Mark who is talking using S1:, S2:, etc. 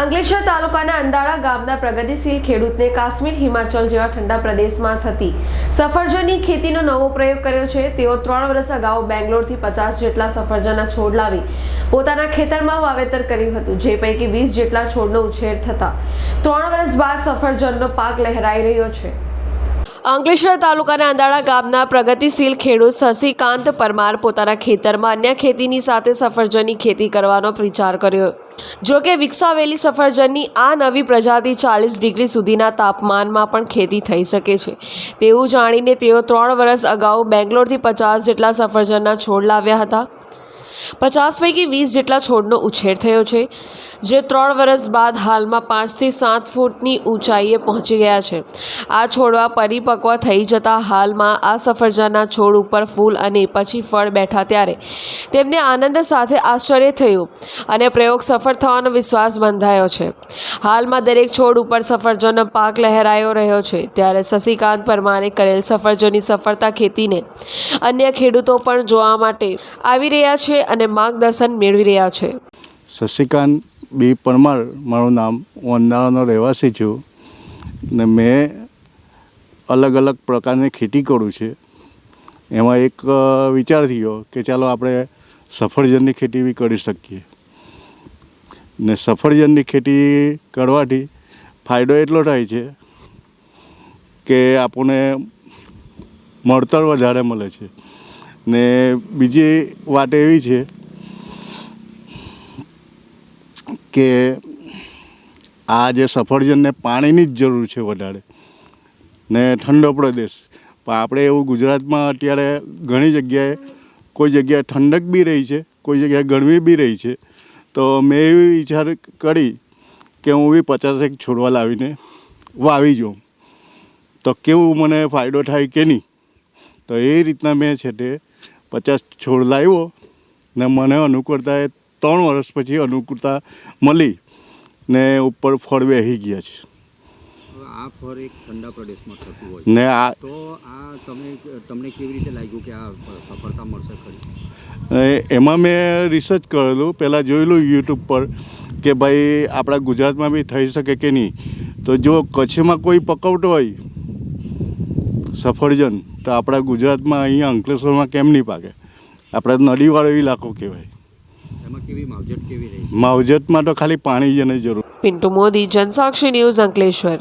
S1: અંકલેશ્વર તાલુકાના અંદાળા ગામના પ્રગતિશીલ ખેડૂતને કાશ્મીર હિમાચલ જેવા ઠંડા પ્રદેશમાં થતી સફરજનની ખેતીનો નવો પ્રયોગ કર્યો છે. તેઓ ત્રણ વર્ષ અગાઉ બેંગ્લોરથી પચાસ જેટલા સફરજનના છોડ લાવી પોતાના ખેતરમાં વાવેતર કર્યું હતું, જે પૈકી વીસ જેટલા છોડનો ઉછેર થતા ત્રણ વર્ષ બાદ સફરજનનો પાક લહેરાઈ રહ્યો છે. અંકલેશ્વર તાલુકાના અંદાળા ગામના પ્રગતિશીલ ખેડૂત શશિકાંત પરમાર પોતાના ખેતરમાં અન્ય ખેતીની સાથે સફરજનની ખેતી કરવાનો વિચાર કર્યો. જો કે વિકસાવેલી સફરજનની આ નવી પ્રજાતિ ચાલીસ ડિગ્રી સુધીના તાપમાનમાં પણ ખેતી થઈ શકે છે. તેવું જાણીને તેઓ ત્રણ વર્ષ અગાઉ બેંગ્લોરથી પચાસ જેટલા સફરજનના છોડ લાવ્યા હતા. પચાસ પૈકી વીસ જેટલા છોડનો ઉછેર થયો છે, જે ત્રણ વર્ષ બાદ હાલમાં પાંચથી સાત ફૂટની ઊંચાઈએ પહોંચી ગયા છે. આ છોડવા પરિપક્વ થઈ જતા હાલમાં આ સફરજનના છોડ ઉપર ફૂલ અને પછી ફળ બેઠા ત્યારે તેમને આનંદ સાથે આશ્ચર્ય થયું અને પ્રયોગ સફળ થવાનો વિશ્વાસ બંધાયો છે. હાલમાં દરેક છોડ ઉપર સફરજનનો પાક લહેરાયો રહ્યો છે. ત્યારે શશિકાંત પરમારે કરેલ સફરજનની સફળતા ખેતીને અન્ય ખેડૂતો પણ જોવા માટે આવી રહ્યા છે. અને માર્ગદર્શન મેળવી રહ્યા છે.
S2: શશિકાંત બી પરમાર. મારું નામ હું અંદાણાનો રહેવાસી છું. ને મેં અલગ અલગ પ્રકારની ખેતી કરું છે. એમાં એક વિચાર થયો કે ચાલો આપણે સફરજનની ખેતી બી કરી શકીએ. ને સફરજનની ખેતી કરવાથી ફાયદો એટલો થાય છે કે આપણને મળતર વધારે મળે છે. ને બીજી વાત એવી છે કે આ જે સફરજનને પાણીની જ જરૂર છે વધારે. ને ઠંડો પ્રદેશ. પણ આપણે એવું ગુજરાતમાં અત્યારે ઘણી જગ્યાએ, કોઈ જગ્યાએ ઠંડક બી રહી છે, કોઈ જગ્યાએ ગરમી બી રહી છે. તો મેં એવી વિચાર કરી કે હું બી પચાસેક છોડવા લાવીને વાવી જોઉં. તો કેવું મને ફાયદો થાય કે નહીં? તો એ રીતના મેં છે તે પચાસ છોડ લાવ્યો ને મને અનુકૂળતા એ ત્રણ વર્ષ પછી અનુકૂળતા મળી ને ઉપર ફળ વહી ગયા છે.
S3: આ ફળ એક ઠંડા પ્રદેશમાં થતું હોય
S2: ને આ
S3: તો આ તમે તમને કેવી રીતે લાગ્યું કે આ સફળતા મળશે ખરી?
S2: એમાં મેં રિસર્ચ કરેલું. પહેલાં જોયેલું યુટ્યુબ પર કે ભાઈ આપણા ગુજરાતમાં બી થઈ શકે કે નહીં. તો જો કચ્છમાં કોઈ પકવટો હોય સફરજન. તો આપણા ગુજરાતમાં અહીંયા અંકલેશ્વરમાં કેમ નહીં પાકે? આપણે નદીવાળો ઇલાકો કહેવાય.
S3: એમાં કેવી માવજત કેવી
S2: માવજતમાં તો ખાલી પાણી જ એને જરૂર.
S1: પિન્ટુ મોદી જનસાક્ષી ન્યૂઝ અંકલેશ્વર.